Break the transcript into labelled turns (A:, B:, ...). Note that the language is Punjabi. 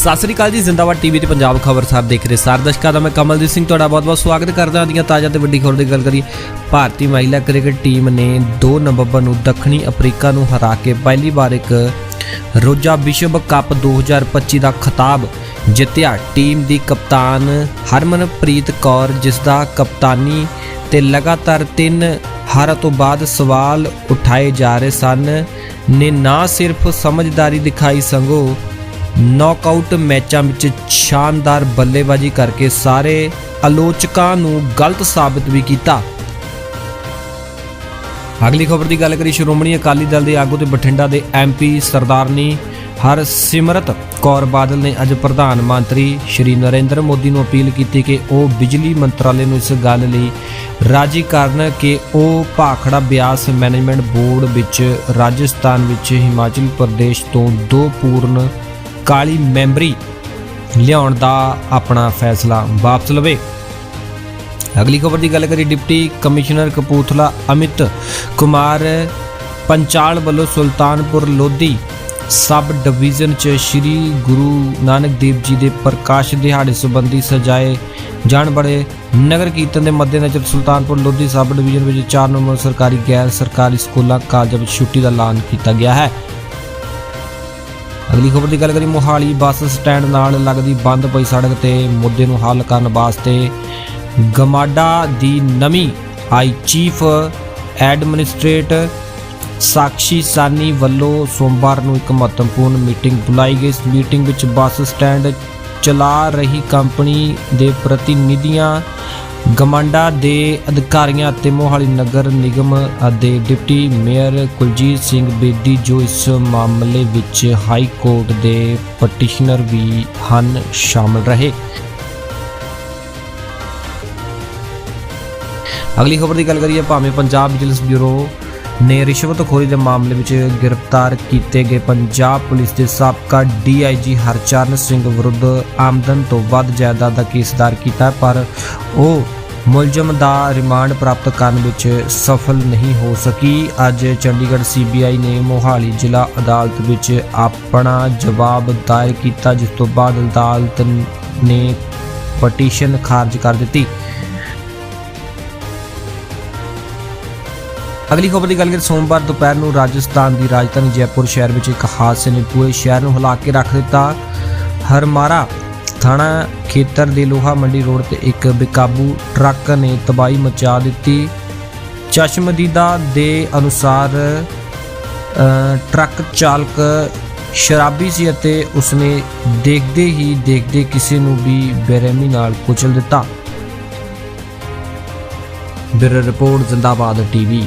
A: ਸਤਿ ਸ੍ਰੀ ਅਕਾਲ ਜੀ, ਜ਼ਿੰਦਾਬਾਦ ਟੀਵੀ ਤੇ ਪੰਜਾਬ ਖਬਰ ਸਾਹਿਬ ਦੇਖ ਰਹੇ ਸਾਰੇ ਦਰਸ਼ਕਾਂ ਦਾ ਮੈਂ ਕਮਲਦੀਪ ਸਿੰਘ, ਤੁਹਾਡਾ ਬਹੁਤ-ਬਹੁਤ ਸਵਾਗਤ ਕਰਦਾ ਹਾਂ। ਦੀਆਂ ਤਾਜ਼ਾ ਤੇ ਵੱਡੀ ਖਬਰ ਦੀ ਗੱਲ ਕਰੀਏ, ਭਾਰਤੀ ਮਹਿਲਾ ਕ੍ਰਿਕਟ ਟੀਮ ਨੇ 2 ਨਵੰਬਰ ਨੂੰ ਦੱਖਣੀ ਅਫਰੀਕਾ ਨੂੰ ਹਰਾ ਕੇ ਪਹਿਲੀ ਵਾਰ ਇੱਕ ਰੋਜਾ ਵਿਸ਼ਵ ਕੱਪ 2025 ਦਾ ਖਿਤਾਬ ਜਿੱਤਿਆ। ਟੀਮ ਦੀ ਕਪਤਾਨ ਹਰਮਨਪ੍ਰੀਤ ਕੌਰ, ਜਿਸ ਦਾ ਕਪਤਾਨੀ ਤੇ ਲਗਾਤਾਰ ਤਿੰਨ ਹਾਰਾਂ ਤੋਂ ਬਾਅਦ ਸਵਾਲ ਉਠਾਏ ਜਾ ਰਹੇ ਸਨ, ਨੇ ਨਾ ਸਿਰਫ ਸਮਝਦਾਰੀ ਦਿਖਾਈ ਸੰਗੋ ਨੌਕਆਊਟ ਮੈਚਾਂ ਵਿੱਚ ਸ਼ਾਨਦਾਰ ਬੱਲੇਬਾਜ਼ੀ ਕਰਕੇ ਸਾਰੇ ਆਲੋਚਕਾਂ ਨੂੰ ਗਲਤ ਸਾਬਤ ਵੀ ਕੀਤਾ। ਅਗਲੀ ਖਬਰ ਦੀ ਗੱਲ ਕਰੀ ਸ਼੍ਰੋਮਣੀ ਅਕਾਲੀ ਦਲ ਦੇ ਆਗੂ ਤੇ ਬਠਿੰਡਾ ਦੇ ਐਮਪੀ ਸਰਦਾਰਨੀ ਹਰਸਿਮਰਤ ਕੌਰ ਬਾਦਲ ਨੇ ਅੱਜ ਪ੍ਰਧਾਨ ਮੰਤਰੀ ਸ਼੍ਰੀ ਨਰਿੰਦਰ ਮੋਦੀ ਨੂੰ ਅਪੀਲ ਕੀਤੀ ਕਿ ਉਹ ਬਿਜਲੀ ਮੰਤਰਾਲੇ ਨੂੰ ਇਸ ਗੱਲ ਲਈ ਰਾਜੀ ਕਰਨ ਕਿ ਉਹ ਭਾਖੜਾ ਬਿਆਸ ਮੈਨੇਜਮੈਂਟ ਬੋਰਡ ਵਿੱਚ ਰਾਜਸਥਾਨ ਵਿੱਚ ਹਿਮਾਚਲ ਪ੍ਰਦੇਸ਼ ਤੋਂ ਦੋ ਪੂਰਨ ਕਾਲੀ ਮੈਂਬਰੀ ਲਿਆਉਣ ਦਾ ਆਪਣਾ ਫੈਸਲਾ ਵਾਪਸ ਲਵੇ। ਅਗਲੀ ਖਬਰ ਦੀ ਗੱਲ ਕਰੀ ਡਿਪਟੀ ਕਮਿਸ਼ਨਰ ਕਪੂਰਥਲਾ ਅਮਿਤ ਕੁਮਾਰ ਪੰਚਾਲ ਵੱਲੋਂ ਸੁਲਤਾਨਪੁਰ ਲੋਧੀ ਸਬ ਡਿਵੀਜ਼ਨ ਚ ਸ੍ਰੀ ਗੁਰੂ ਨਾਨਕ ਦੇਵ ਜੀ ਦੇ ਪ੍ਰਕਾਸ਼ ਦਿਹਾੜੇ ਸੰਬੰਧੀ ਸਜਾਏ ਜਾਣ ਬੜੇ ਨਗਰ ਕੀਰਤਨ ਦੇ ਮੱਦੇਨਜ਼ਰ ਸੁਲਤਾਨਪੁਰ ਲੋਧੀ ਸਬ ਡਿਵੀਜ਼ਨ ਵਿੱਚ 4 ਨੰਬਰ ਸਰਕਾਰੀ ਗੈਰ ਸਰਕਾਰੀ ਸਕੂਲਾਂ, ਕਾਲਜਾਂ ਵਿੱਚ ਛੁੱਟੀ ਦਾ ਐਲਾਨ ਕੀਤਾ ਗਿਆ ਹੈ। ਅਗਲੀ ਖਬਰ ਦੀ ਗੱਲ ਕਰੀ ਮੋਹਾਲੀ ਬੱਸ ਸਟੈਂਡ ਨਾਲ ਲੱਗਦੀ ਬੰਦ ਪਈ ਸੜਕ ਤੇ ਮੁੱਦੇ ਨੂੰ ਹੱਲ ਕਰਨ ਵਾਸਤੇ ਗਮਾਡਾ ਦੀ ਨਵੀਂ ਆਈ ਚੀਫ ਐਡਮਿਨਿਸਟ੍ਰੇਟ ਸਾਕਸ਼ੀ ਸਾਨੀ ਵੱਲੋਂ ਸੋਮਵਾਰ ਨੂੰ ਇੱਕ ਮਹੱਤਵਪੂਰਨ ਮੀਟਿੰਗ ਬੁਲਾਈ ਗਈ। ਇਸ ਮੀਟਿੰਗ ਵਿੱਚ ਬੱਸ ਸਟੈਂਡ ਚਲਾ ਰਹੀ ਕੰਪਨੀ ਦੇ ਪ੍ਰਤੀਨਿਧੀਆਂ ਗਮਾਂਡਾ ਦੇ ਅਧਿਕਾਰੀਆਂ ਅਤੇ ਮੋਹਾਲੀ ਨਗਰ ਨਿਗਮ ਦੇ ਡਿਪਟੀ ਮੇਅਰ ਕੁਲਜੀਤ ਸਿੰਘ ਬੇਦੀ ਜੋ ਇਸ ਮਾਮਲੇ ਵਿੱਚ ਹਾਈ ਕੋਰਟ ਦੇ ਪਟੀਸ਼ਨਰ ਵੀ ਹਨ, ਸ਼ਾਮਲ ਰਹੇ। ਅਗਲੀ ਖਬਰ ਦੀ ਗੱਲ ਕਰੀਏ, ਭਾਵੇਂ ਪੰਜਾਬ ਵਿਜੀਲੈਂਸ ਬਿਊਰੋ ਨੇ ਰਿਸ਼ਵਤਖੋਰੀ ਦੇ ਮਾਮਲੇ ਵਿੱਚ ਗ੍ਰਿਫਤਾਰ ਕੀਤੇ ਗਏ ਪੰਜਾਬ ਪੁਲਿਸ ਦੇ ਸਾਬਕਾ ਡੀਆਈਜੀ ਹਰਚਰਨ ਸਿੰਘ ਵਿਰੁੱਧ ਆਮਦਨ ਤੋਂ ਵੱਧ ਜਾਇਦਾਦ ਦਾ ਕੇਸ ਦਾਇਰ ਕੀਤਾ, ਪਰ ਉਹ ਮੁਲਜ਼ਮ ਦਾ ਰਿਮਾਂਡ ਪ੍ਰਾਪਤ ਕਰਨ ਵਿੱਚ ਸਫਲ ਨਹੀਂ ਹੋ ਸਕੀ। ਅੱਜ ਚੰਡੀਗੜ੍ਹ ਸੀਬੀਆਈ ਨੇ ਮੋਹਾਲੀ ਜ਼ਿਲ੍ਹਾ ਅਦਾਲਤ ਵਿੱਚ ਆਪਣਾ ਜਵਾਬ ਦਾਇਰ ਕੀਤਾ, ਜਿਸ ਤੋਂ ਬਾਅਦ ਅਦਾਲਤ ਨੇ ਪਟੀਸ਼ਨ ਖਾਰਜ ਕਰ ਦਿੱਤੀ। ਅਗਲੀ ਖਬਰ ਦੀ ਗੱਲ ਕਰੀਏ, ਸੋਮਵਾਰ ਦੁਪਹਿਰ ਨੂੰ ਰਾਜਸਥਾਨ ਦੀ ਰਾਜਧਾਨੀ ਜੈਪੁਰ ਸ਼ਹਿਰ ਵਿੱਚ ਇੱਕ ਹਾਦਸੇ ਨੇ ਪੂਰੇ ਸ਼ਹਿਰ ਨੂੰ ਹਿਲਾ ਕੇ ਰੱਖ ਦਿੱਤਾ। ਹਰਮਾਰਾ ਥਾਣਾ ਖੇਤਰ ਦੇ ਲੋਹਾ ਮੰਡੀ ਰੋਡ ਤੇ ਇੱਕ ਬੇਕਾਬੂ ਟਰੱਕ ਨੇ ਤਬਾਹੀ ਮਚਾ ਦਿੱਤੀ। ਚਸ਼ਮਦੀਦਾ ਦੇ ਅਨੁਸਾਰ ਟਰੱਕ ਚਾਲਕ ਸ਼ਰਾਬੀ ਸੀ ਅਤੇ ਉਸਨੇ ਦੇਖਦੇ ਹੀ ਦੇਖਦੇ ਕਿਸੇ ਨੂੰ ਵੀ ਬੇਰਹਿਮੀ ਨਾਲ ਕੁਚਲ ਦਿੱਤਾ। Bureau report, Zindabad TV.